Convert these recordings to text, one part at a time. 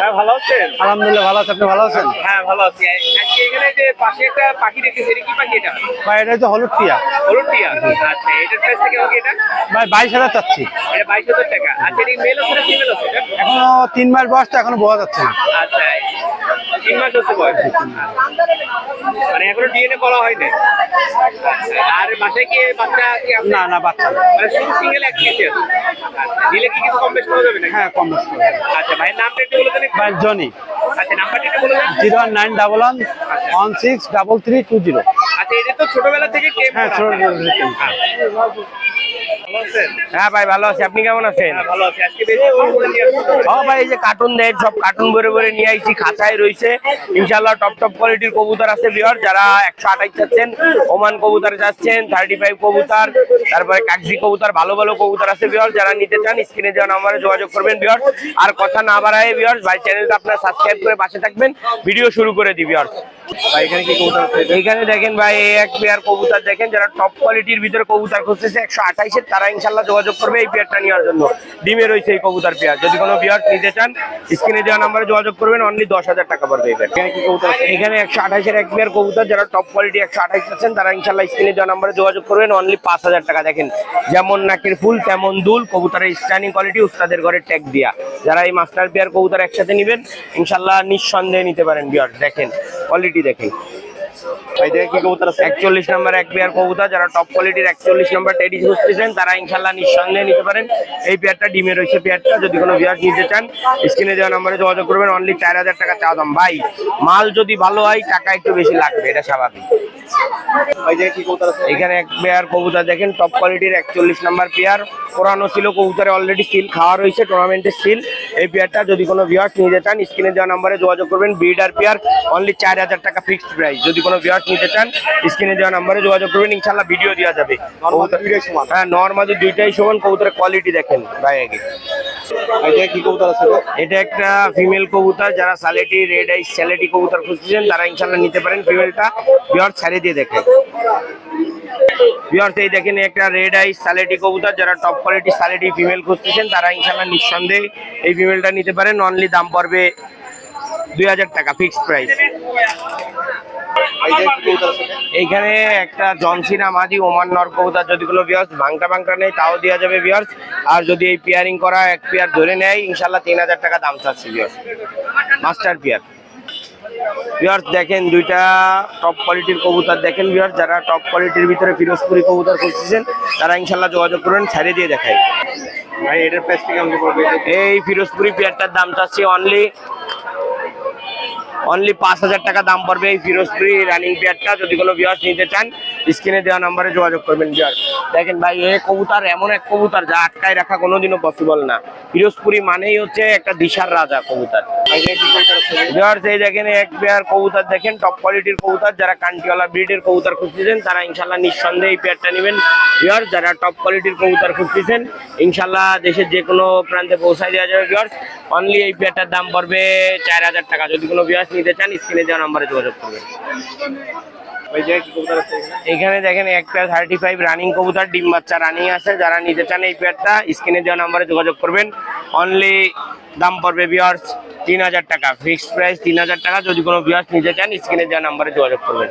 হ্যাঁ ভালো আছেন? আলহামদুলিল্লাহ ভালো আছে। আপনি ভালো আছেন? হ্যাঁ ভালো আছি। আজকে এখানে যে পাশে একটা পাখি দেখতেছি এটা কি পাখি এটা? ভাই এটা হচ্ছে হলুদ টিয়া। হলুদ টিয়া? আচ্ছা এটার প্রাইস থেকে হবে এটা? ভাই বাইশ হাজার চাচ্ছি। এটা বাইশ হাজার টাকা। আচ্ছা এটা মেল আছে না ফিমেল আছে এখনও তিন মাস বয়স তো এখনও বোঝা যাচ্ছে না। আচ্ছা তিন মাস হচ্ছে বয়স। মানে এখনও ডিএনএ করা হয়নি। আচ্ছা, আর বাসায় কি বাচ্চা না না বাচ্চা। মানে শুধু সিঙ্গেল এক আচ্ছা দিলে কি কিছু কম বেশ করা যাবে না হ্যাঁ কম বেশ করে। আচ্ছা ভাই নামটা একটু বলে দেন ভাই জনি। আচ্ছা নাম্বারটা একটু বলে দেন। Zero one nine double one one six double three two zero. আচ্ছা এটা তো ছোটবেলা থেকে হ্যাঁ, ছোটবেলা থেকে। আছেন হ্যাঁ ভাই ভালো আছি। আপনি কেমন আছেন? হ্যাঁ ভালো আছি। আজকে বেশি ফোন করে নিয়ে আসছি ও ভাই এই যে কার্টুন দেন সব কার্টুন ভরে ভরে নিয়ে আইছি খাঁচায় রয়েছে ইনশাল্লাহ টপ টপ কোয়ালিটির কবুতর আছে বিহার যারা একশো আঠাইশ চাচ্ছেন ওমান কবুতর চাচ্ছেন থার্টি ফাইভ কবুতর তারপরে কাকজি কবুতর ভালো ভালো কবুতর আছে বিহার যারা নিতে চান স্ক্রিনে নাম্বারে যোগাযোগ করবেন বিহার আর কথা না বাড়ায় বিহার ভাই চ্যানেলটা আপনার সাবস্ক্রাইব করে পাশে থাকবেন। ভিডিও শুরু করে দিই বিহার এখানে দেখেন ভাই এক পেয়ার কবুতর দেখেন যারা টপ কোয়ালিটির ভিতরে কবুতর খুঁজতেছে একশো আঠাইশের তারা ইনশাল্লাহ যোগাযোগ করবে এই পেয়ারটা নেওয়ার জন্য। ডিমে রয়েছে এই কবুতর পেয়ার। যদি কোনো পেয়ার নিতে চান স্ক্রিনে দেওয়া নাম্বারে যোগাযোগ করবেন অনলি দশ হাজার টাকা পড়বে এই এখানে একশো আঠাশের এক পেয়ার কবুতর, যারা টপ কোয়ালিটি একশো আঠাশ আছেন, তারা ইনশাল্লাহ স্ক্রিনে দেওয়া নাম্বারে যোগাযোগ করবেন অনলি পাঁচ হাজার টাকা। দেখেন, যেমন নাকের ফুল, তেমন দুল, কবুতরের স্ট্যান্ডিং কোয়ালিটি উস্তাদের ঘরে ট্যাগ দিয়া। যারা এই মাস্টার পেয়ার কবুতর একসাথে নেবেন ইনশাল্লাহ নিঃসন্দেহে নিতে পারেন বিয়ার দেখেন কোয়ালিটি দেখেন। ভাই দেখে কি কবুতর আছে। একচল্লিশ নম্বর এক পেয়ার কবুতর যারা টপ কোয়ালিটির একচল্লিশ নম্বর টেডি খুঁজতেছেন তারা ইনশাল্লাহ নিঃসন্দেহে নিতে পারেন। এই পেয়ারটা ডিমে রয়েছে পেয়ারটা যদি কোনো বিয়ার নিতে চান স্ক্রিনে দেওয়া নম্বরে যোগাযোগ করবেন অনলি চার হাজার টাকা চা দাম। ভাই মাল যদি ভালো হয় টাকা একটু বেশি লাগবে এটা স্বাভাবিক। এখানে এক পেয়ার কবুতর দেখেন টপ কোয়ালিটির একচল্লিশ নাম্বার পেয়ার। পুরানো ছিল কবুতরে অলরেডি সিল খাওয়া রয়েছে টুর্নামেন্টের সিল এই পেয়ারটা যদি কোনো ভিউয়ার্স নিতে চান স্ক্রিনে দেওয়া নাম্বারে যোগাযোগ করবেন বিডার পেয়ার অনলি চার হাজার টাকা ফিক্সড প্রাইস যদি কোনো ভিউয়ার্স নিতে চান স্ক্রিনে দেওয়া নাম্বারে যোগাযোগ করবেন ইনশাল্লাহ ভিডিও দেওয়া যাবে। হ্যাঁ নর্মালি দুইটাই সমান কবুতরের কোয়ালিটি দেখেন ভাই আগে। এটা একটা ফিমেল কবুতর যারা সালেটি রেড আইস স্যালেটি কবুতর খুঁজছেন তারা ইনশাল্লাহ নিতে পারেন। ফিমেলটা ভিউয়ার্স ছাড়ে দিয়ে দেখেন। ভিউয়ার্স এই দেখেন একটা রেড আইস সালেটি কবুতর যারা টপ কোয়ালিটি সালেটি ফিমেল খুঁজতেছেন তারা ইনশাল্লাহ নিঃসন্দেহে এই ফিমেলটা নিতে পারেন। অনলি দাম পড়বে দুই হাজার টাকা ফিক্সড প্রাইস এইখানে একটা জনসিনা মাঝি ওমান নর কবুতর যদি কোনো বিয়ার্স ভাঙটা ভাঙটা নেই তাও দেওয়া যাবে বিয়ার্স আর যদি এই পেয়ারিং করা এক পেয়ার ধরে নেয় ইনশাল্লাহ তিন হাজার টাকা দাম চাচ্ছে বিয়ার্স মাস্টার পেয়ার বিয়ার্স দেখেন দুইটা টপ কোয়ালিটির কবুতর দেখেন বিয়ার্স যারা টপ কোয়ালিটির ভিতরে ফিরোজপুরি কবুতর খুঁজছেন তারা ইনশাল্লাহ যোগাযোগ করবেন ছেড়ে দিয়ে দেখায় ভাই এটার প্রাইস থেকে এই ফিরোজপুরি পেয়ারটার দাম চাচ্ছি অনলি অনলি পাঁচ হাজার টাকা দাম পড়বে এই ফিরোজপুরি রানিং পেয়ারটা যদি কোনো ভিওয়ার্স নিতে চান স্ক্রিনে দেওয়া নাম্বারে যোগাযোগ করবেন বিয়ার দেখেন ভাই, এ কবুতর, এমন এক কবুতর যা আটকায় রাখা কোনোদিনও পসিবল না। ফিরোজপুরি মানেই হচ্ছে একটা দিশার রাজা কবুতর। ভিউয়ার্স এই দেখেন, এক পেয়ার কবুতর দেখেন টপ কোয়ালিটির কবুতর। যারা কান্টিওয়ালা ব্রিডের কবুতর খুঁজতেছেন, তারা ইনশাল্লাহ নিঃসন্দেহে এই পেয়ারটা নেবেন। ভিউয়ার্স যারা টপ কোয়ালিটির কবুতর খুঁজতেছেন, ইনশাল্লাহ দেশের যে কোনো প্রান্তে পৌঁছায় দেওয়া যাবে ভিউয়ার্স অনলি এই পেয়ারটার দাম পড়বে চার হাজার টাকা। যদি কোনো ভিউয়ার্স নিতে চান, স্ক্রিনে দেওয়া নাম্বারে যোগাযোগ করবেন। এখানে? দেখেন এক পেয়ার থার্টি ফাইভ রানিং কবুতর, ডিম বাচ্চা রানিং আছে। যারা নিতে চান এই পেয়ারটা স্ক্রিনে দেওয়া নাম্বারে যোগাযোগ করবেন। অনলি দাম পড়বে বিয়ার্স তিন হাজার টাকা। ফিক্সড প্রাইস তিন হাজার টাকা। যদি কোনো বিয়ার্স নিতে চান, স্ক্রিনে দেওয়া নাম্বারে যোগাযোগ করবেন।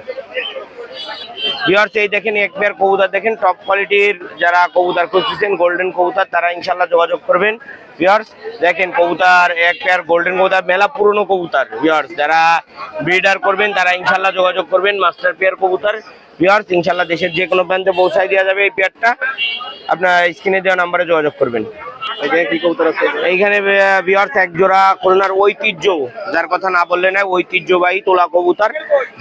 বিয়ার্স এই দেখেন, এক পেয়ার কবুতর দেখেন টপ কোয়ালিটির যারা কবুতর খুঁজতেছেন গোল্ডেন কবুতর, তারা ইনশাল্লাহ যোগাযোগ করবেন। বিয়ার্স দেখেন, কবুতর, এক পেয়ার গোল্ডেন কবুতর, মেলা পুরনো কবুতর বিয়ার্স যারা ব্রিডার করবেন, তারা ইনশাল্লাহ যোগাযোগ করবেন মাস্টার পেয়ার কবুতর। বিয়ার্স ইনশাল্লাহ দেশের যে কোনো প্রান্তে পৌঁছায় দেওয়া যাবে এই পেয়ারটা আপনার স্ক্রিনে দেওয়া নাম্বারে যোগাযোগ করবেন। এইখানে বিহার এক জোড়া খুলনার ঐতিহ্য। যার কথা না বললে না ঐতিহ্যবাহী তোলা কবুতর,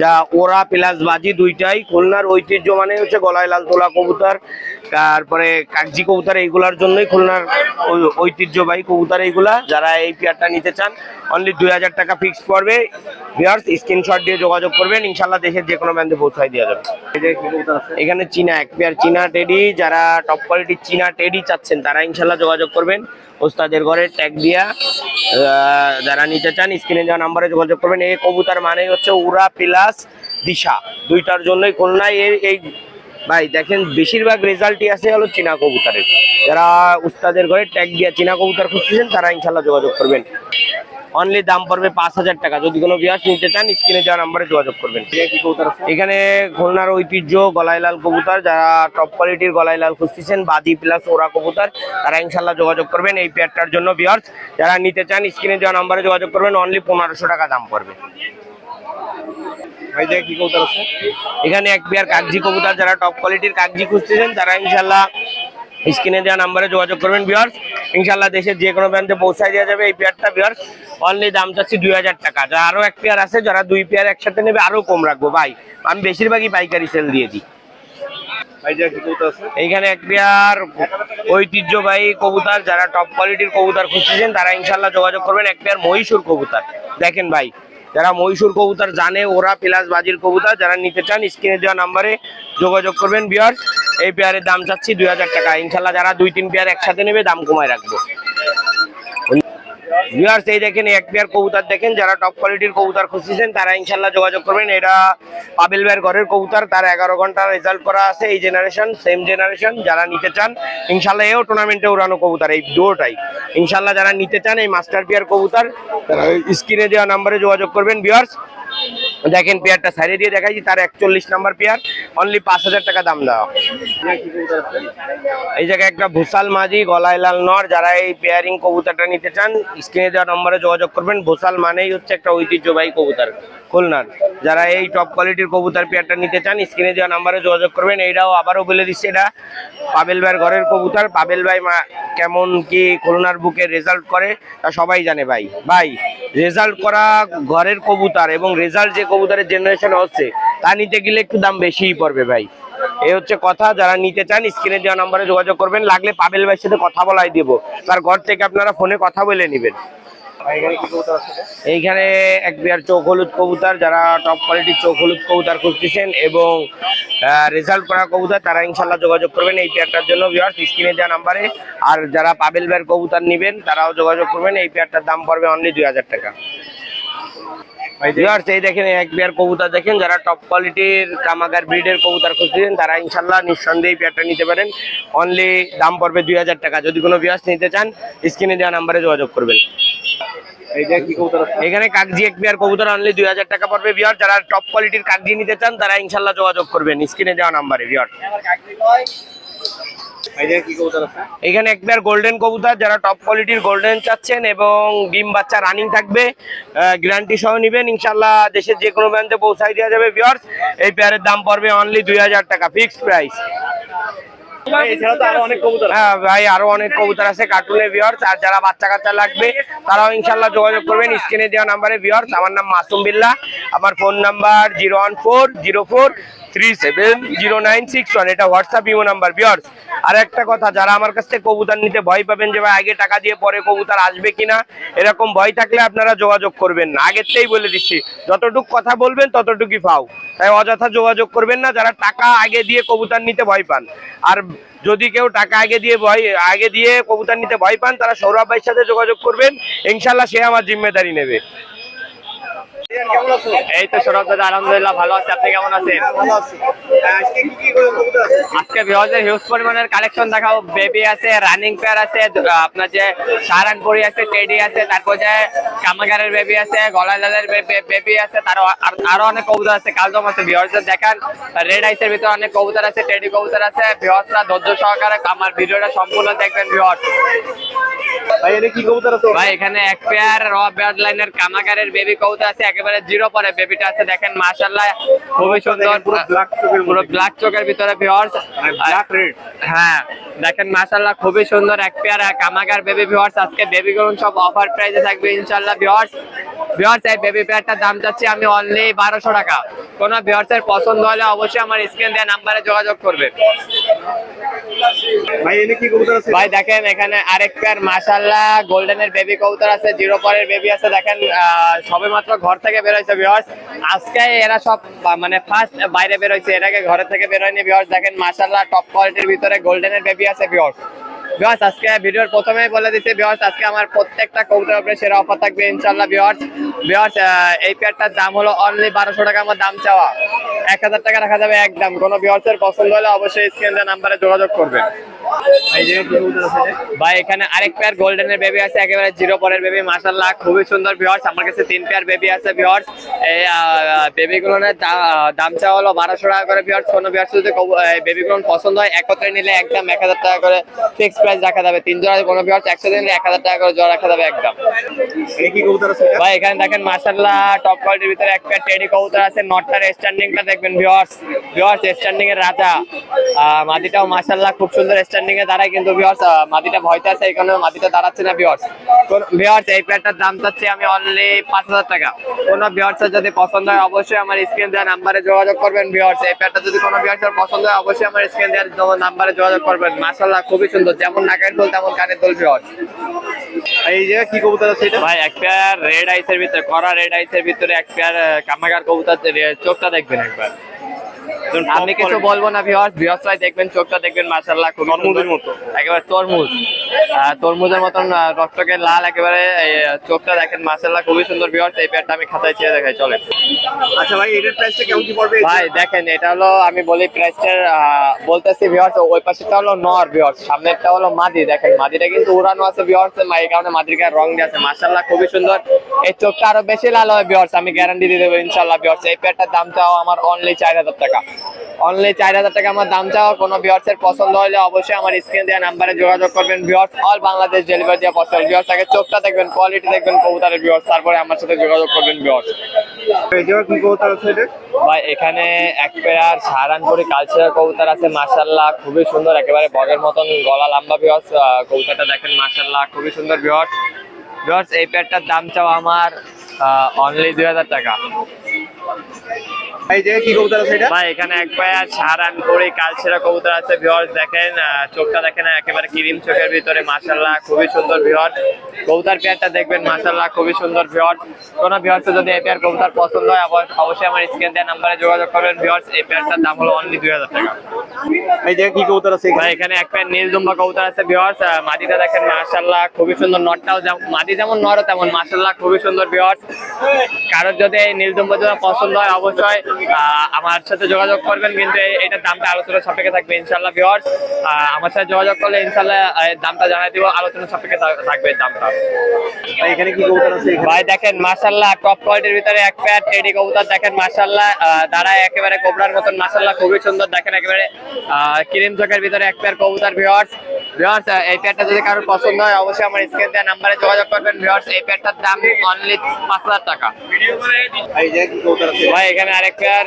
যা ওরা প্লাস বাজি দুইটাই। খুলনার ঐতিহ্য মানে হচ্ছে গলায় লাল তোলা কবুতর। তারপরে কাগজি কবুতর এইগুলার জন্যই খুলনার ঐতিহ্যবাহী কবুতর এইগুলা। যারা এই পেয়ারটা নিতে চান অনলি দুই হাজার টাকা ফিক্স পড়বে। বিয়ার্স স্ক্রিনশট দিয়ে যোগাযোগ করবেন। ইনশাল্লাহ দেশের যে কোনো ব্যান্ডে পৌঁছায় দেওয়া যাবে। এখানে চীনা, এক পেয়ার চীনা টেডি যারা টপ কোয়ালিটির চীনা টেডি চাচ্ছেন, তারা ইনশাল্লাহ যোগাযোগ করবেন। ওস্তাদের ঘরে ট্যাগ দিয়া যারা নিতে চান স্ক্রিনে যাওয়া নাম্বারে যোগাযোগ করবেন। এই কবুতর মানেই হচ্ছে উড়া প্লাস দিশা। দুইটার জন্যই খুলনায় এই ভাই, দেখেন বেশিরভাগ রেজাল্টই আছে হলো চীনা কবুতরের। যারা উস্তাদের ঘরে ট্যাগ দিয়া চীনা কবুতর খুঁজতেছেন, তারা ইনশাল্লাহ যোগাযোগ করবেন। অনলি দাম পড়বে পাঁচ হাজার টাকা। যদি কোনো বিয়াস নিতে চান স্ক্রিনে দেওয়া নাম্বারে যোগাযোগ করবেন। এখানে খুলনার ঐতিহ্য গলাইলাল কবুতর, যারা টপ কোয়ালিটির গলাইলাল খুঁজতেছেন, বাদি প্লাস ওরা কবুতর, তারা ইনশাল্লাহ যোগাযোগ করবেন এই পেয়ারটার জন্য বিয়ার্স যারা নিতে চান স্ক্রিনে দেওয়া নাম্বারে যোগাযোগ করবেন অনলি পনেরোশো টাকা দাম পড়বে। ভাই দেখ কি কবুতর আছে। এখানে এক পেয়ার কাগজি কবুতর যারা টপ কোয়ালিটির কাগজি খুঁজতেছেন তারা ইনশাল্লাহ স্ক্রিনে দেওয়া নাম্বারে যোগাযোগ করবেন বিয়ার্স ইনশাল্লাহ দেশের যে কোনো ব্যাংকে পৌঁছায় দেওয়া যাবে এই পেয়ারটা বিয়ার্স অনলি দাম চাচ্ছি দুই হাজার টাকা। যা আরও এক পেয়ার আছে যারা দুই পেয়ার একসাথে নেবে আরও কম রাখব। ভাই আমি বেশিরভাগই পাইকারি সেল দিয়ে দিই। এইখানে এক পেয়ার ঐতিহ্যবাহী কবুতর যারা টপ কোয়ালিটির কবুতর খুঁজতেছেন তারা ইনশাল্লাহ যোগাযোগ করবেন। এক পেয়ার মহীশূর কবুতর। দেখেন ভাই যারা মহীশূর কবুতর জানে, ওরা প্লাস বাজির কবুতর, যারা নিতে চান, স্ক্রিনে দেওয়া নাম্বারে যোগাযোগ করবেন বিয়ার এই পেয়ারের দাম চাচ্ছি দুই হাজার টাকা। ইনশাল্লাহ যারা দুই, তিন পেয়ার একসাথে নেবে, দাম কমায় রাখব। ভিউয়ার্স এই দেখেন এক পেয়ার কবুতর দেখেন, যারা টপ কোয়ালিটির কবুতর খুঁজছেন তারা ইনশাল্লাহ যোগাযোগ করবেন। এটা পাবিল ভাইয়ের ঘরের কবুতর, তার এগারো ঘণ্টা রেজাল্ট করা আছে এই জেনারেশন সেম জেনারেশন যারা নিতে চান ইনশাল্লাহ এও টুর্নামেন্টে উড়ানো কবুতর, এই দুটাই ইনশাল্লাহ যারা নিতে চান, এই মাস্টার পেয়ার কবুতর, তারা স্ক্রিনে দেওয়া নাম্বারে যোগাযোগ করবেন ভিউয়ার্স দেখেন পেয়ারটা সাইডে দিয়ে দেখাইছি, তার একচল্লিশ নাম্বার পেয়ার অনলি পাঁচ হাজার টাকা দাম দেওয়া। এই জায়গায় একটা ভুসাল মাঝি গলায় লাল নর, যারা এই পেয়ারিং কবুতরটা নিতে চান, স্ক্রিনে দেওয়া নম্বরে যোগাযোগ করবেন। ভুসাল মানেই হচ্ছে একটা ঐতিহ্যবাহী কবুতর, খুলনার। যারা এই টপ কোয়ালিটির কবুতর পেয়ারটা নিতে চান, স্ক্রিনে দেওয়া নাম্বারে যোগাযোগ করবেন। এইটাও আবারও বলে দিচ্ছে, এটা পাবেল ভাইয়ের ঘরের কবুতর। পাবেল ভাই মা- কেমন কি খুলনার বুকে রেজাল্ট করে, তা সবাই জানে ভাই। ভাই রেজাল্ট করা ঘরের কবুতর এবং রেজাল্ট যে কবুতরের জেনারেশন হচ্ছে, তা নিতে গেলে একটু দাম বেশিই পড়বে ভাই। এই হচ্ছে কথা, যারা নিতে চান স্ক্রিনে দেওয়া নাম্বারে যোগাযোগ করবেন, লাগলে পাবেল ভাইয়ের সাথে কথা বলাই দিব। তার ঘর থেকে আপনারা ফোনে কথা বলে নেবেন। এইখানে এক বিয়ার চোখ হলুদ কবুতর, যারা টপ কোয়ালিটির চোখ হলুদ কবুতর খুঁজতেছেন এবং রেজাল্ট করা কবুতর, তারা ইনশাল্লাহ যোগাযোগ করবেন এই পেয়ারটার জন্য বিয়ার স্ক্রিনে দেওয়া নাম্বারে আর যারা পাবেল ভাইয়ের কবুতর নেবেন, তারাও যোগাযোগ করবেন, এই পেয়ারটার দাম পড়বে অনলি দুই হাজার টাকা। এই দেখেন এক পেয়ার কবুতর দেখেন যারা টপ কোয়ালিটির কামাগার ব্রিডের কবুতর খুঁজছেন তারা ইনশাল্লাহ নিঃসন্দেহে পেয়ারটা নিতে পারেন। অনলি দাম পড়বে দুই হাজার টাকা। যদি কোনো ভিউয়ার্স নিতে চান স্ক্রিনে দেওয়া নাম্বারে যোগাযোগ করবেন। এই দেখ কি কবুতর আছে? এখানে কাগজি এক পেয়ার কবুতর অনলি দুই হাজার টাকা পড়বে যারা টপ কোয়ালিটির কাগজি নিতে চান তারা ইনশাল্লাহ যোগাযোগ করবেন স্ক্রিনে দেওয়া নাম্বারে ভিউয়ার ভাই দেখ কি কবুতর আছে এখানে এক পেয়ার গোল্ডেন কবুতর, যারা টপ কোয়ালিটির গোল্ডেন চাচ্ছেন এবং ডিম বাচ্চা রানিং থাকবে গ্যারান্টি সহ নেবেন। ইনশাল্লাহ দেশের যে কোনো ব্যান্ডে পৌঁছাই দেওয়া যাবে ভিউয়ার্স এই পেয়ারের দাম পড়বে অনলি দুই হাজার টাকা ফিক্সড প্রাইস হ্যাঁ ইনশাল্লাহ যোগাযোগ করবেন দেওয়া আমার নাম মাসুম আমার phone number one four zero four three seven zero nine six one এটা হোয়াটসঅ্যাপ আর একটা কথা, যারা আমার কাছ থেকে কবুতর নিতে ভয় পাবেন যে, ভাই, আগে টাকা দিয়ে পরে কবুতর আসবে কিনা, এরকম ভয় থাকলে আপনারা যোগাযোগ করবেন না। আগের থেকেই বলে দিচ্ছি, যতটুক কথা বলবেন, ততটুকুই পাও। তাই অযথা যোগাযোগ করবেন না, যারা টাকা আগে দিয়ে কবুতর নিতে ভয় পান। আর যদি কেউ টাকা আগে দিয়ে ভয়, আগে দিয়ে কবুতর নিতে ভয় পান, তারা সৌরভ ভাইয়ের সাথে যোগাযোগ করবেন। ইনশাল্লাহ সে আমার জিম্মেদারি নেবে। এই তো সৌরভ দাদা, আলহামদুলিল্লাহ ভালো আছে। আপনি কেমন আছেন? আজকে হিউজ পরিমাণের কালেকশন দেখাও বেবি আছে রানিং পেয়ার আছে আপনার যে সারানপুরি আছে টেডি আছে, তারপর যে কামাগারের বেবি আছে গলাদালের বেবি আছে আরও অনেক কবুতর আছে, কালদম আছে। বিহজের দেখান। রেড আইসের ভিতরে অনেক কবুতর আছে টেডি কবুতর আছে। বিহজরা ধৈর্য সহকারে, আমার ভিডিওটা সম্পূর্ণ দেখবেন বিহজ। ভাই এটা কি কবুতর আছে? ভাই এখানে এক পেয়ার র ব্লাড লাইনের কামাগারের বেবি কবুতর আছে একেবারে জিরো পরে বেবিটা আছে দেখেন মাশাআল্লাহ খুবই সুন্দর পুরো black চোখের পুরো ব্ল্যাক চোখের ভিতরে ভিউয়ার্স ব্ল্যাক রেড হ্যাঁ দেখেন মাশাআল্লাহ খুবই সুন্দর এক পেয়ার কামাগার বেবি ভিউয়ার্স আজকে বেবি গুলো সব অফার প্রাইসে থাকবে ইনশাআল্লাহ ভিউয়ার্স এই বেবি পেয়ারটার দাম চাচ্ছি আমি অনলি বারোশো টাকা। কোন পছন্দ হলে অবশ্যই আমার স্ক্রিন দেওয়া নাম্বারে যোগাযোগ করবেন। ভাই দেখেন এখানে আরেক পেয়ার মাশাআল্লাহ গোল্ডেনের বেবি কবুতর আছে জিরো পরের বেবি আছে দেখেন সবে মাত্র ঘর থেকে বের হয়েছে ভিউয়ার্স আজকে এরা সব মানে ফার্স্ট বাইরে বের হয়েছে এর আগে ঘরে থেকে বের হয়নি ভিউয়ার্স দেখেন মাশাআল্লাহ টপ কোয়ালিটির ভিতরে গোল্ডেনের বেবি আছে ভিউয়ার্স ভিউয়ার্স আজকে ভিডিওর প্রথমেই বলে দিচ্ছি বিহার্স আজকে আমার প্রত্যেকটা কবুতর উপরে সেরা অফার থাকবে ইনশাল্লাহ বিহার্স বিহার্স এই পেয়ারটার দাম হলো অনলি বারোশো টাকা আমার দাম চাওয়া। এক হাজার টাকা রাখা যাবে একদম। কোনো বিহার্সের পছন্দ হলে অবশ্যই স্ক্রিন নাম্বারে যোগাযোগ করবেন। ভাই এখানে আরেক পেয়ার গোল্ডেনের বেবি আছে একেবারে জিরো পরের বেবি মাশাল্লাহ খুবই সুন্দর ভিউয়ার্স আমার কাছে তিন পেয়ার বেবি আছে ভিউয়ার্স এই দাম চাওয়া হলো বারোশো টাকা করে ভিউয়ার্স কোনো ভিউয়ার্স যদি বেবি গুলো পছন্দ হয় একত্রে নিলে একদম এক হাজার টাকা করে ফিক্স প্রাইস রাখা যাবে। তিন জোড়া কোনো একসাথে নিলে এক হাজার টাকা করে জোড়া রাখা যাবে একদম? ভাই এখানে দেখেন মাশাল্লাহ টপ কোয়ালিটির ভিতরে এক পেয়ার টেডি কবুতর আছে। নটটার স্ট্যান্ডিংটা দেখবেন ভিউয়ার্স ভিউয়ার্স স্ট্যান্ডিং এর রাজা মাদিটাও মাশাল্লাহ খুব সুন্দর স্ট্যান্ডিং এ দাঁড়ায় কিন্তু ভিউয়ার্স মাদিটা ভয়তে আছে এই কারণে মাদিটা দাঁড়াচ্ছে না ভিউয়ার্স ভিউয়ার্স এই পেয়ারটার দাম চাচ্ছি আমি অনলি পাঁচ হাজার টাকা। কোনো যদি পছন্দ হয় অবশ্যই আমার স্ক্রিন দেওয়া নাম্বারে যোগাযোগ করবেন ভিউয়ার্স এই পেয়ারটা যদি কোনো ভিউয়ার্স পছন্দ হয় অবশ্যই আমার স্ক্রিন দেওয়ার নাম্বারে যোগাযোগ করবেন। মাশাল্লাহ খুবই সুন্দর। যেমন নাকের দোল তেমন কানের দোল ভিউয়ার্স এই জায়গায় কি কবুতর আছে এটা? ভাই এক পেয়ার রেড আইসের ভিতরে কড়া রেড আইসের ভিতরে এক পেয়ার কামাগার কবুতর চোখটা দেখবেন একবার। আমি কিছু বলব না ভিউয়ার্স ভাই দেখবেন চোখটা দেখবেন মাশাআল্লাহ খুব তরমুজের মতো। একেবারে তরমুজ। তরমুজের মতন টকটকে লাল একেবারে চোখটা দেখেন মাশাআল্লাহ খুবই সুন্দর ভিউয়ার্স এই পেয়ারটা আমি খাতায় ছেড়ে দেখাই চলে আচ্ছা ভাই এটার প্রাইসটা কেমন কি পড়বে? ভাই দেখেন এটা হলো আমি বলি প্রাইসটা বলতেছি ভিউয়ার্স ওই পাশেটা হলো নর ভিউয়ার্স সামনেরটা হলো মাদি দেখেন মাদিটা কিন্তু উড়ানো আছে ভিউয়ার্স এই কারণে মাদির গায়ে রং দিয়ে আছে মাশাআল্লাহ খুবই সুন্দর। এই চোখটা আরও বেশি লাল হয় ভিউয়ার্স আমি গ্যারান্টি দিয়ে দেবো ইনশাআল্লাহ ভিউয়ার্স এই পেয়ারটার দাম চাও আমার অনলি চার হাজার টাকা। অনলি চার হাজার টাকা আমার দাম চাও কোনো ভিউয়ার্স এর পছন্দ হলে অবশ্যই আমার স্ক্রিন দেওয়া নাম্বারে যোগাযোগ করবেন। ভিউয়ার্স অল বাংলাদেশ ডেলিভারি দেওয়া পসিবল ভিউয়ার্স আগে চোখটা দেখবেন কোয়ালিটি দেখবেন কবুতারের ভিউয়ার্স তারপরে আমার সাথে যোগাযোগ করবেন এটা? ভাই এখানে এক পেয়ার সাহারানপুরি কালচারাল কবুতর আছে মাশাল্লাহ খুবই সুন্দর একেবারে বগের মতন গলা লম্বা বিহস কবুতরটা দেখেন মাশাল্লাহ খুবই সুন্দর বিহস বিহস এই পেয়ারটার দাম চাও আমার অনলি দুই হাজার টাকা। এই জায়গায় কি কবুতর আছে এটা? ভাই এখানে এক পেয়ার কবুতর আছে বিহস দেখেন চোখটা দেখেন একেবারে ক্রিম চোখের ভিতরে মাশাল্লাহ খুবই সুন্দর বিহস কবুতর পেয়ারটা দেখবেন মাশাল্লাহ খুবই সুন্দর বিহস কোন বিহস যদি এই পেয়ার কবুতর পছন্দ হয় অবশ্যই আমার স্ক্রিন দেওয়া নাম্বারে যোগাযোগ করবেন। বিহস এই পেয়ারটার দাম হলো অনলি টাকা। এই জায়গায় কি কবুতর আছে ভাই এখানে এক প্যান্ট নীল দুম্বা কবুতর আছে বিহার্স মাটিটা দেখেন মাশাল্লাহ খুবই সুন্দর নটটাও যেমন মাটি যেমন নরও তেমন মাশাল্লাহ খুবই সুন্দর বিহার্স কারোর যদি এই নীল দুম্বা পছন্দ হয় অবশ্যই আমার সাথে যোগাযোগ করবেন কিন্তু এটার দামটা আলোচনা সাপেক্ষে থাকবে ইনশাল্লাহ বিহার্স আমার সাথে যোগাযোগ করলে ইনশাল্লাহ দামটা জানাই দিব আলোচনা সাপেক্ষে থাকবে দামটা। ভাই এখানে কি কবুতর আছে? ভাই দেখেন মাশাল্লাহ টপ কোয়ালিটির ভিতরে এক প্যার টেডি কবুতর দেখেন মাশাল্লাহ আহ, দাঁড়ায় একেবারে কোবরার মতন মাশাল্লাহ খুবই সুন্দর দেখেন একেবারে ক্রিম চোখের ভিতরে এক প্যার কবুতর ভিওয়ার্স ভিওয়ার্স এই প্যারটা যদি কারোর পছন্দ হয় অবশ্যই আমার স্ক্রিন দেওয়া নাম্বারে যোগাযোগ করবেন। ভিওয়ার্স এই প্যারটার দাম অনলি পাঁচ হাজার টাকা। ভাই কবুতর এখানে আরেক প্যার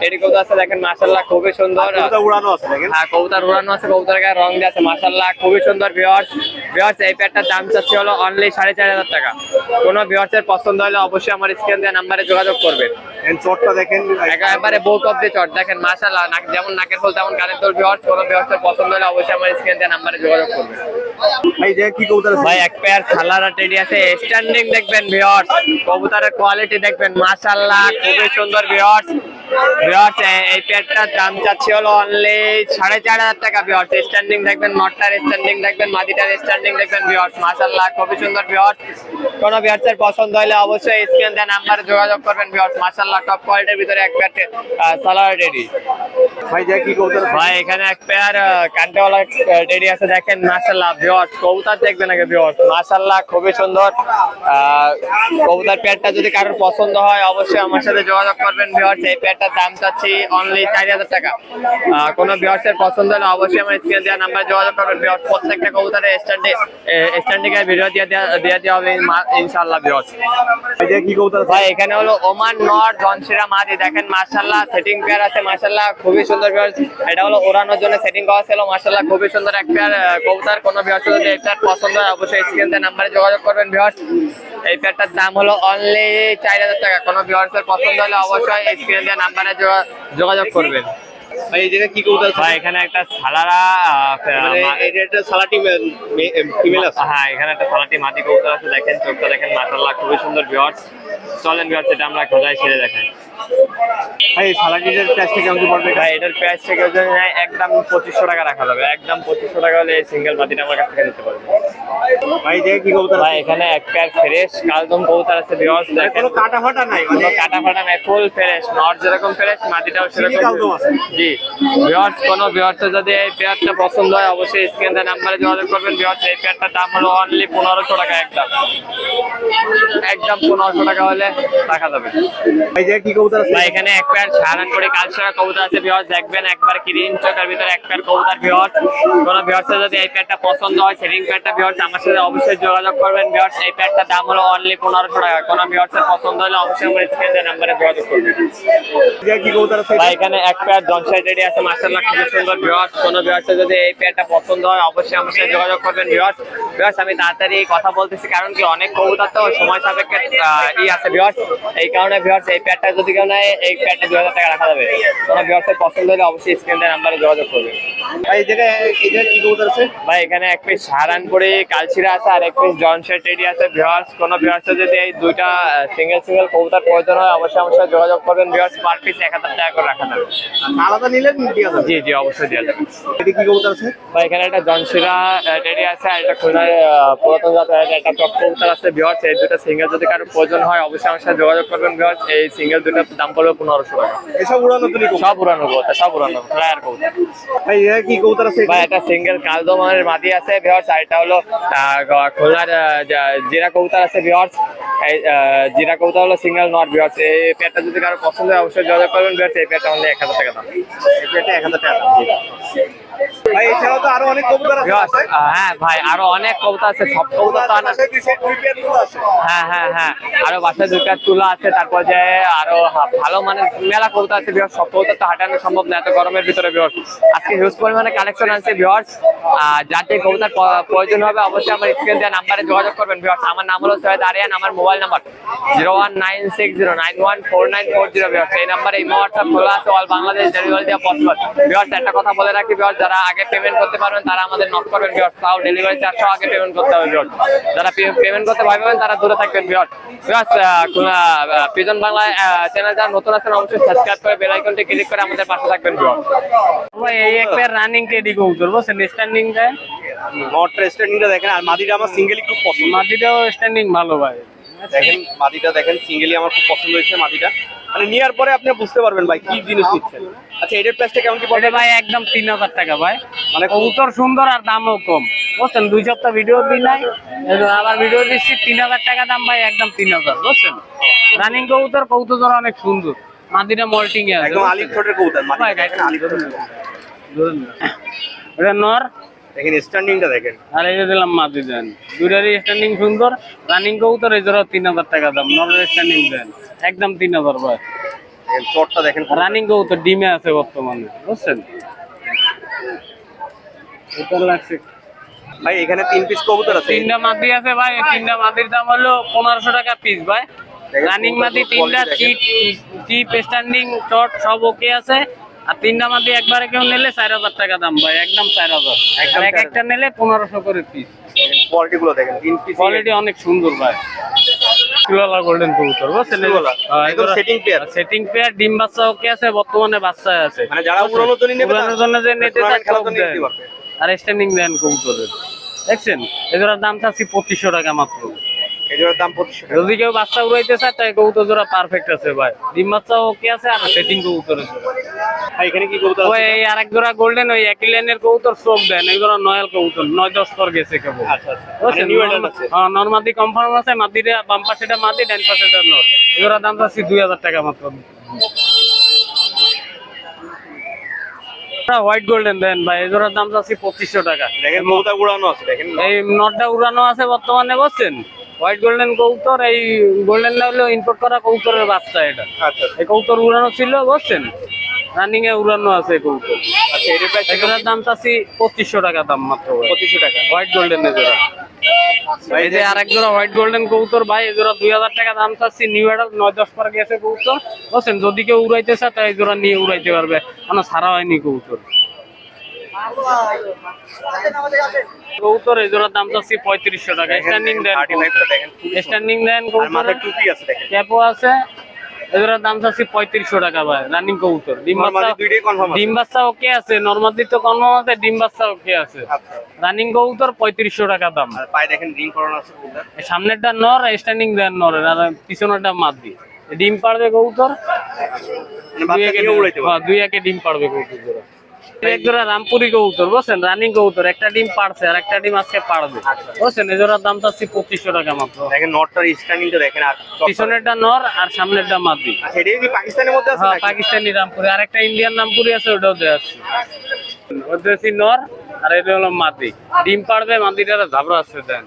টেডি কবুতর আছে দেখেন মাশাল্লাহ খুবই সুন্দর। কবুতর হ্যাঁ কবুতর উড়ানো আছে কবুতরের গায়ে রং দিয়ে আছে মাশাল্লাহ খুবই সুন্দর ভিওয়ার্স ভিওয়ার্স এই প্যাডটার দাম চাচ্ছি হলো অনলি সাড়ে চার হাজার টাকা। কোনো ভিওয়ার্সের পছন্দ হলে অবশ্যই আমার স্ক্রিন দেওয়া নাম্বারে যোগাযোগ করবেন। চটটা দেখেন একেবারে বুক অফ দি চট দেখেন মাশাল্লাহ যেমন নাকের ফুল তেমন কানের ফুল ভিওয়ার্স কোনো ভিওয়ার্সের পছন্দ হলে অবশ্যই আমার স্ক্রিন দেওয়া নাম্বারে যোগাযোগ করবেন। ভাই এই কি কবুতর আছে? ভাই এক পেয়ার সালারা টেডি আছে। স্ট্যান্ডিং দেখবেন ভিওয়ার্স কবুতরের কোয়ালিটি দেখবেন। মাশাল্লাহ খুবই সুন্দর ভিওয়ার্স ভিওয়ার্স এই পেয়ারটার দাম চাচ্ছি হলো অনলি সাড়ে চার হাজার টাকা ভিওয়ার্স স্ট্যান্ডিং দেখবেন নটটার স্ট্যান্ডিং দেখবেন মাদিটার স্ট্যান্ডিং দেখবেন ভিওয়ার্স মাশাল্লাহ খুবই সুন্দর ভিওয়ার্স কোনো ভিওয়ার্সের পছন্দ হলে অবশ্যই স্ক্রিন দেওয়া নাম্বারে যোগাযোগ করবেন ভিওয়ার্স মাশাল্লাহ টপ কোয়ালিটির ভিতরে এক পেয়ার সালারা টেডি। ভাই জায়গায় কি কবুতর ভাই এখানে এক পেয়ার কান্টেওয়ালা আছে দেখেন মাশাল্লাহ ভিউয়ার্স কবুতর দেখবেন আগে খুবই সুন্দর। কবুতর যদি কারোর পছন্দ হয় অবশ্যই আমার সাথে যোগাযোগ করবেন এই দাম চাচ্ছি অনলি চার হাজার টাকা। কোনো পছন্দ হলে অবশ্যই আমার স্ক্রিনে দেওয়া নাম্বার যোগাযোগ করবেন ভিউয়ার্স প্রত্যেকটা কবুতরের স্ট্যান্ডে স্ট্যান্ডিং এর ভিডিও দিয়ে দেওয়া দিয়ে দেওয়া হবে ভিউয়ার্স কি কবুতর ভাই এখানে হলো ওমান জনসিরা দেখেন সেটিং পেয়ার আছে খুবই সুন্দর এটা হলো ওড়ানোর জন্য সেটিং করা ছিল মাশাল্লাহ খুবই সুন্দর। এক পেয়ার কবুতর। কোনো ভিউয়ার্স যদি এই পেয়ার পছন্দ হয় অবশ্যই স্ক্রিন নাম্বারে যোগাযোগ করবেন ভিউয়ার্স এই পেয়ারটার দাম হলো অনলি চার হাজার টাকা। কোনো এর পছন্দ হলে অবশ্যই স্ক্রিন দেওয়া নাম্বারে যোগাযোগ করবেন। ভাই এই জায়গায় কি কবুতর আছে? ভাই এখানে একটা সালারা আহ, এটা একটা সালাটি ফিমেল আছে। হ্যাঁ এখানে একটা সালাটি মাটি কবুতর আছে। দেখেন চোখটা দেখেন মাশাল্লাহ খুবই সুন্দর ভিউয়ার্স চলেন ভিউয়ার্স এটা আমরা খোঁজায় ছেড়ে দেখেন ভাই প্রাইসটা কেমন পড়বে ভাই এটার থেকে যদি নেয় একদম পঁচিশশো টাকা রাখা যাবে। একদম পঁচিশশো টাকা হলে এই সিঙ্গেল আমার কাছ থেকে নিতে পারবে ভাই যে কি কবুতর ভাই এখানে এক প্যার ফ্রেশ কালদম কবুতর আছে বিহস কোনো কাটা ফাটা নাই মানে কাটা ফাটা নাই ফুল ফ্রেশ নট যেরকম ফ্রেশ মাটিটাও সেরকম জি। বিহস কোনো বিহসে যদি এই পেয়ারটা পছন্দ হয় অবশ্যই স্ক্রিন নাম্বারে যোগাযোগ করবেন। বিহস এই পেয়ারটার দাম হলো অনলি পনেরোশো টাকা একদম। একদম পনেরোশো টাকা হলে রাখা যাবে। ভাই যে কি কবুতর আছে? ভাই এখানে এক প্যার সারান করে কালচারা কবুতর আছে দেখবেন একবার গ্রিন চোখের ভিতরে এক প্যার কবুতর কোন যদি এই প্যারটা পছন্দ হয় সেটিং প্যারটা বিহস আমার সাথে অবশ্যই যোগাযোগ করবেন। এই প্যারটার দাম হলো অনলি টাকা। কোন পছন্দ হলে অবশ্যই আমার নাম্বারে যোগাযোগ করবেন। কি কবুতর আছে ভাই এখানে এক প্যার জনসাই রেডি আছে খুবই সুন্দর বিহস কোন বিহসে যদি এই প্যারটা পছন্দ হয় অবশ্যই আমার সাথে যোগাযোগ করবেন বিহস বিহস আমি তাড়াতাড়ি কথা বলতেছি কারণ কি অনেক কবুতর তো সময় সাপেক্ষে ই আছে বিহস এই কারণে বিহস এই প্যারটা যদি কেউ নেয় এই প্যারটা দু হাজার টাকা রাখা যাবে। কোন বিহসের পছন্দ হলে অবশ্যই স্ক্রিনের নাম্বারে যোগাযোগ করবেন ভাই এই জায়গায় এই জায়গায় কি কবুতর আছে? ভাই এখানে এক পিস আছে আর এক পিস আছে। ভিউয়ার্স কোনো ভিউয়ার্সে যদি এই দুইটা সিঙ্গেল সিঙ্গেল কবুতর প্রয়োজন হয় অবশ্যই আমার সাথে যোগাযোগ করবেন। ভিউয়ার্স পার পিস এক হাজার টাকা করে রাখা যাবে। আলাদা নিলে জি জি অবশ্যই দেওয়া যাবে। এটি কি কবুতর আছে? ভাই এখানে একটা জনসিরা রেডি আছে আর একটা খুলনার পুরাতন জাতের একটা কবুতর আছে। ভিউয়ার্স এই দুটো সিঙ্গেল যদি কারও প্রয়োজন হয় অবশ্যই সাথে যোগাযোগ করবেন। ভিউয়ার্স এই সিঙ্গেল দুটোর দাম পড়বে পনেরোশো টাকা। এসব উড়ানো তুমি সব উড়ানো কবুতর সব উড়ানো ফ্লায়ার কবুতর। ভাই কি কবুতর আছে? ভাই একটা সিঙ্গেল কালদমানের মাদি আছে ভিওর্স আর এটা হলো খুলনার জিরা কবুতর আছে আহ, জিরা কবুতর হলো সিঙ্গেল নট ভিওর্স এই পেয়ারটা যদি কারও পছন্দ হয় অবশ্যই যোগাযোগ করবেন ভিওর্স এই পেয়ারটা অনলি এক হাজার টাকা দাম। এটা এক হাজার টাকা তো আরও অনেক কবুতর আছে হ্যাঁ ভাই আরও অনেক কবুতর আছে সব কবুতর তো আছে হ্যাঁ হ্যাঁ হ্যাঁ আরও বাসায় দুটা তুলা আছে তারপর যে আরও ভালো মানের মেলা কবুতর আছে বিহার সব কবুতর তো হাঁটানো সম্ভব না এত গরমের ভিতরে বিহার আজকে হিউজ পরিমাণে কালেকশন আছে বিহার যাতে কবুতর প- প্রয়োজন হবে অবশ্যই আমার স্ক্রিন দেওয়া নাম্বারে যোগাযোগ করবেন বিহার আমার নাম হলো সৈয়দ আরিয়ান আমার mobile number zero one nine six zero nine one four nine four zero Bihar এই নাম্বারে ইমো হোয়াটসঅ্যাপ খোলা আছে অল বাংলাদেশ ডেলিভারি দেওয়া পসিবল বিহার একটা কথা বলে রাখি বিহার যারা আগে পেমেন্ট করতে পারবেন তারা আমাদের নক করবেন বিহার তাও ডেলিভারি চারশো আগে পেমেন্ট করতে হবে বিহার যারা পেমেন্ট করতে ভয় পাবেন তারা দূরে থাকবেন বিহার পিজন বাংলা চ্যানেল যারা নতুন আছেন অবশ্যই সাবস্ক্রাইব করে বেল আইকনটি ক্লিক করে আমাদের পাশে থাকবেন ভাই এই একটা রানিং টেডি কবুতর বুঝছেন স্ট্যান্ডিং নট স্ট্যান্ডিংটা দেখেন আর মাদিটা আমার সিঙ্গেলই খুব পছন্দ। মাটিটাও স্ট্যান্ডিং ভালো ভাই। দেখেন মাদিটা দেখেন সিঙ্গেলই আমার খুব পছন্দ হয়েছে মাদিটা মানে নেওয়ার পরে আপনি বুঝতে পারবেন ভাই কি জিনিস নিচ্ছেন। আচ্ছা এটার প্রাইসটা কেমন কি পড়বে? ভাই একদম তিন হাজার টাকা ভাই। মানে কবুতর সুন্দর আর দামও কম। বুঝছেন দুই সপ্তাহ ভিডিও দিই নাই। আবার ভিডিও দিচ্ছি তিন হাজার টাকা দাম ভাই একদম তিন হাজার বুঝছেন? রানিং কবুতর কবুতর অনেক সুন্দর। মাদিটা মল্টিং এ একদম আলিফ ঠোঁটের কবুতর মাদিটা আলিফ ঠোঁটের কবুতর। এটা নর দেখেন স্ট্যান্ডিংটা দেখেন। আর এই যে দিলাম মাদি দেন দুইটারই স্ট্যান্ডিং সুন্দর। রানিং কবুতর এই জোড়া তিন হাজার টাকা দাম। নরের স্ট্যান্ডিং দেন একদম তিন হাজার ভাই দেখেন চটটা দেখেন রানিং কবুতর ডিমে আছে বর্তমানে বুঝছেন? এটা লাগছে ভাই এখানে তিন পিস কবুতর আছে। তিনটা মাদি আছে ভাই তিনটা মাদির দাম হলো পনেরোশো টাকা পিস ভাই। রানিং মাদি তিনটা। চিপ চিপ স্ট্যান্ডিং চট সব ওকে আছে। আর তিনটা মাদি একবারে কেউ নিলে চার হাজার টাকা দাম ভাই একদম চার হাজার। এক একটা নিলে পনেরোশো করে পিস কোয়ালিটি গুলো দেখেন তিন পিস কোয়ালিটি অনেক সুন্দর ভাই। চুলালা গোল্ডেন কবুতর বুঝছেন? একদম setting pair। সেটিং পেয়ার ডিম বাচ্চা ওকে আছে বর্তমানে বাচ্চা আছে। মানে যারা উড়ানোর জন্য নেবে উড়ানোর জন্য যে নিতে চায় খেলার জন্য নিতে পারবে। আর স্ট্যান্ডিং দেন কবুতরের। দেখছেন? এগুলোর দাম চাচ্ছি পঁচিশশো টাকা মাত্র। এই জোড়ার দাম পঁচিশশো টাকা। যদি কেউ বাচ্চা উড়াইতে চায় তাই কবুতর জোড়া পারফেক্ট আছে ভাই। ডিম বাচ্চা ওকে আছে আর সেটিং কবুতরের জোড়া। এখানে কি কবুতর ওই এই আরেক জোড়া গোল্ডেন ওই একই লাইনের কবুতর চোখ দেন এই জোড়া নয়াল কবুতর নয় দশ পর গেছে কেবল। আচ্ছা আচ্ছা। মানে হ্যাঁ নর্মাদি কনফার্ম আছে মাদিরে বাম পাশেটা মাদি ডান পাশেটা নর এগুলোর দাম চাচ্ছি দুই হাজার টাকা মাত্র। হোয়াইট গোল্ডেন দেন ভাই দাম পঁচিশশো টাকা। দেখেন উড়ানো আছে দেখেন এই নটটা উড়ানো আছে বর্তমানে বলছেন হোয়াইট গোল্ডেন কবুতর এই গোল্ডেন হলো ইম্পোর্ট করা কবুতরের বাচ্চা এটা। আচ্ছা এই কবুতর উড়ানো ছিল বুঝছেন? রানিং এ উড়ানো আছে এই কবুতর আচ্ছা এটার প্রাইস এগুলোর দাম চাচ্ছি পঁচিশশো টাকা দাম মাত্র। পঁচিশশো টাকা। হোয়াইট গোল্ডেন এ জোড়া। এই যে আরেক জোড়া হোয়াইট গোল্ডেন কবুতর ভাই এই জোড়া দুই হাজার টাকা দাম চাচ্ছি নিউ অ্যাডাল্ট নয় দশ পার গেছে কবুতর বুঝছেন? যদি কেউ উড়াইতে চায় তাই জোড়া নিয়ে উড়াইতে পারবে। কোনো ছাড়া হয়নি কবুতর কবুতর এই জোড়ার দাম চাচ্ছি পঁয়ত্রিশশো টাকা। স্ট্যান্ডিং দেন। স্ট্যান্ডিং দেন টুপি আছে ক্যাপও আছে। এগুলোর দাম চাচ্ছি পঁয়ত্রিশশো টাকা ভাই রানিং কবুতর। ডিম বাচ্চা। ডিম ওকে আছে নর্মালি তো কনফার্ম আছে ডিম বাচ্চা ওকে আছে। আচ্ছা। রানিং কবুতর পঁয়ত্রিশশো টাকা দাম। দেখেন করানো আছে কবুতর। সামনেরটা নর স্ট্যান্ডিং দেন নর আর পিছনেরটা মাদি। ডিম পারবে কবুতর। মানে দুই বাচ্চা একে নিয়ে উড়াইতে পারে হ্যাঁ, দুই একে ডিম পারবে কবুতর। জোড়া। এক রামপুরি কবুতর বুঝছেন? রানিং কবুতর একটা ডিম পারছে আর একটা ডিম আজকে পারবে বুঝছেন? এই জোড়ার দাম চাচ্ছি পঁচিশশো টাকা মাত্র। দেখেন নটটার স্ট্যান্ডিংটা দেখেন আর পিছনেরটা নর আর সামনেরটা মাদি। আচ্ছা কি পাকিস্তানের মধ্যে আছে হ্যাঁ পাকিস্তানি রামপুরি। আর একটা ইন্ডিয়ান রামপুরি আছে ওটাও দেওয়া আছে। ওটা নর আর এটা হলো মাদি। ডিম পারবে মাদিটার ঝাবড়া আছে দেন।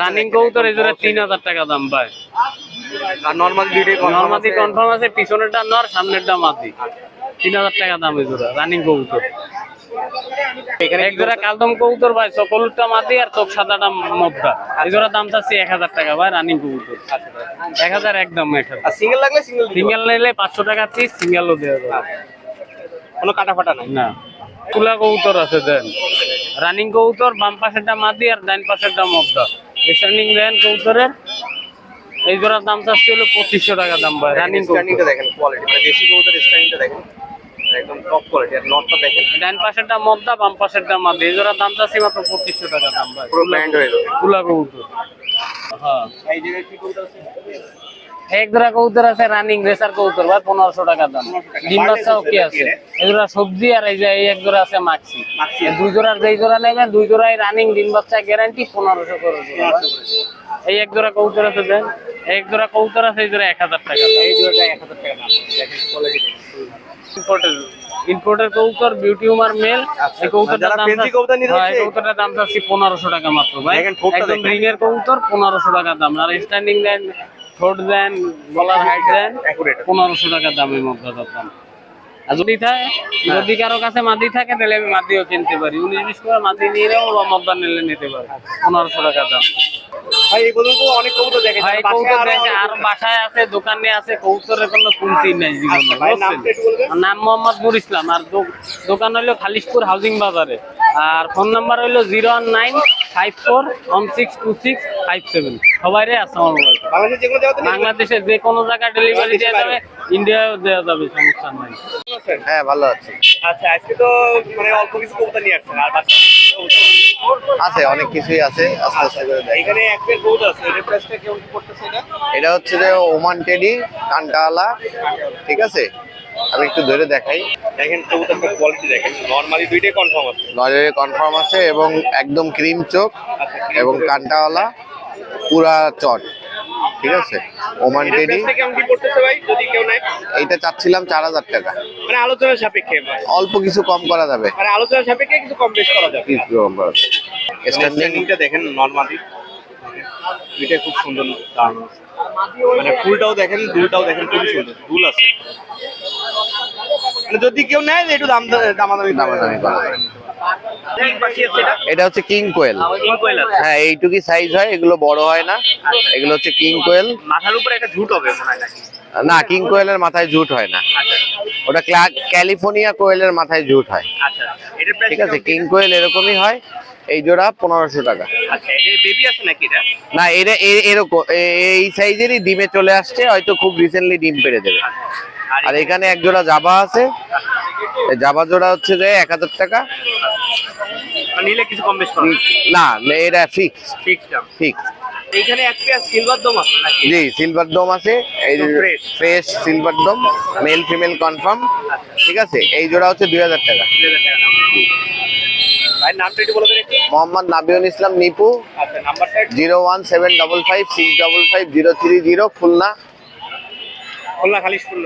রানিং কবুতর এই একদম জোড়া বড় তিন হাজার টাকা দাম ভাই। আর নরমাল দুইটাই কনফার্ম আছে পিছনেরটা নর সামনেরটা মাদি। তিন হাজার টাকা দাম এই জোড়া রানিং কবুতর। এখানে এক জোড়া কালদম কবুতর ভাই চকলটা মাদি আর চোখ সাদাটা মদ্দা। এই জোড়া দাম চাচ্ছি এক হাজার টাকা ভাই রানিং কবুতর। এক হাজার একদম এক হাজার সিঙ্গেল লাগলে সিঙ্গেল সিঙ্গেল নিলে পাঁচশো টাকা পিস সিঙ্গেলও দেওয়া যাবে। কোনো কাটা ফাটা নাই? না। তুলা কবুতর আছে দেন। রানিং কবুতর বাম পাশেরটা মাদি আর ডাইন পাশেরটা মদ্দা। স্ট্যান্ডিং দেন কবুতরের। এই জোড়ার দাম চাচ্ছি হলো পঁচিশশো টাকা দাম ভাই রানিং স্ট্যান্ডিংটা দেখেন কোয়ালিটি মানে দেশি কবুতর স্ট্যান্ডিংটা দেখেন। একদম টপ কোয়ালিটি আর নটটা দেখেন। ডাইন পাশেরটা মদ্দা বাম পাশেরটা মাদি। এই জোড়ার দাম চাচ্ছি মাত্র পঁচিশশো টাকা দাম ভাই। পুরো ব্যান্ড হয়ে যাবে তুলা কবুতর। হ্যাঁ। এই জায়গায় কি কবুতর আছে এক জোড়া কবুতর আছে রানিং রেসার কবুতর ভাই পনেরোশো টাকা দাম। ডিম বাচ্চা ওকে আছে। সবজি আর এই যে এই এক জোড়া আছে এই দুই জোড়ার যেই জোড়া নেবেন দুই জোড়াই রানিং ডিম বাচ্চা গ্যারান্টি পনেরোশো করে। এই এক জোড়া কবুতর আছে দেন এক জোড়া কবুতর আছে এই জোড়া এক হাজার টাকা। এই দুটোটা এক হাজার টাকা দাম। দেখেন কোয়ালিটি ইম্পোর্টের ইম্পোর্টের কবুতর বিউটি উমার মেল এই কবুতরটার দাম fancy কবুতর নিতে হ্যাঁ, কবুতরটার দাম চাচ্ছি পনেরোশো টাকা মাত্র ভাই। একদম। রিং এর কবুতর পনেরোশো টাকা দাম। আর স্ট্যান্ডিং দেন ঠোঁট দেন গলার হাইট দেন Accurate। পনেরোশো টাকা দামের মধ্যে দাম। যদি থাকে যদি কারও কাছে মাদি থাকে তাহলে আমি মাদিও কিনতে পারি। উনিশ বিশ করে মাদি নিয়ে নিলে নিতে পারি। পনেরোশো টাকা দাম। ভাই এই পর্যন্ত অনেক কবুতর দেখেন ভাই বাসায় দেখে আর বাসায় আছে দোকানে আছে কৌতরের কোনো নাই জীবনে আচ্ছা, নাম মোহাম্মদ নুর ইসলাম আর দোকান হলো খালিশপুর হাউজিং বাজারে। আর ফোন নাম্বার হইল zero one nine five four one six two six five seven. সবাই রে আসসালামু আলাইকুম। বাংলাদেশের যেগুলো জায়গাতে নিয়ে বাংলাদেশে যে কোনো জায়গায় ডেলিভারি দেওয়া যাবে ইন্ডিয়াও দেওয়া যাবে সমস্যা নাই। হ্যাঁ ভালো আছি। আচ্ছা আজকে তো মানে অল্প কিছু কবুতর নিয়ে আসছেন আর বাকি আছে অনেক কিছুই আছে আস্তে আস্তে করে দেখ এখানে এক পেয়ার কবুতর আছে এটার প্রাইসটা কেমন পড়তেছে এটা? এটা হচ্ছে যে ওমান টেডি কান্টাওয়ালা ঠিক আছে? আমি একটু ধরে দেখাই। দেখেন কবুতরটার কোয়ালিটি দেখেন। নরমালি দুইটাই কনফার্ম আছে। নজরে কনফার্ম আছে এবং একদম ক্রিম চোখ আচ্ছা এবং কান্টাওয়ালা পুরা চট। ঠিক আছে? ওমান টেডি এইটা চাচ্ছিলাম চার হাজার টাকা। মানে আলোচনার সাপেক্ষে অল্প কিছু কম করা যাবে। মানে আলোচনার সাপেক্ষে কিছু কম বেশ করা যাবে। কিছু কম করা যাবে। স্ট্যান্ডিংটা দেখেন নরমালি এটা খুব সুন্দর দারুণ আছে। মানে ফুলটাও দেখেন দুলটাও দেখেন খুবই সুন্দর। দুল আছে। মানে যদি কেউ নেয় একটু দাম দামাদামি দামাদামি করা। এটা হচ্ছে কিং কোয়েল। হ্যাঁ এইটুকুই সাইজ হয় এগুলো বড় হয় না। এগুলো হচ্ছে কিং কোয়েল। মাথার উপরে একটা ঝুট হবে নাকি? না কিং কোয়েলের মাথায় জুট হয় না। আচ্ছা। ওটা ক্যালিফোর্নিয়া কোয়েলের মাথায় জুট হয়। আচ্ছা প্রাইস ঠিক আছে কিং কোয়েল এরকমই হয়। এই জোড়া পনেরোশো টাকা। আচ্ছা না এটা এরকম এই সাইজেরই ডিমে চলে আসছে হয়তো খুব রিসেন্টলি ডিম পেড়ে দেবে। আর এখানে এক জোড়া জাবা আছে। জাবা জোড়া হচ্ছে যে এক হাজার টাকা। আর নিলে কিছু কম বেশ না এটা ফিক্স ঠিক ফিক্স এইখানে এক পেয়ার সিলভার দম আছে নাকি? জি সিলভার ডোম আছে। এই fresh silver dome male female confirm ঠিক আছে? এই জোড়া হচ্ছে টাকা। দুই হাজার টাকা মোহাম্মদ নাবিউল ইসলাম নিপু। আচ্ছা zero one seven double five six double five zero three zero Khulna. Khulna Khalishpur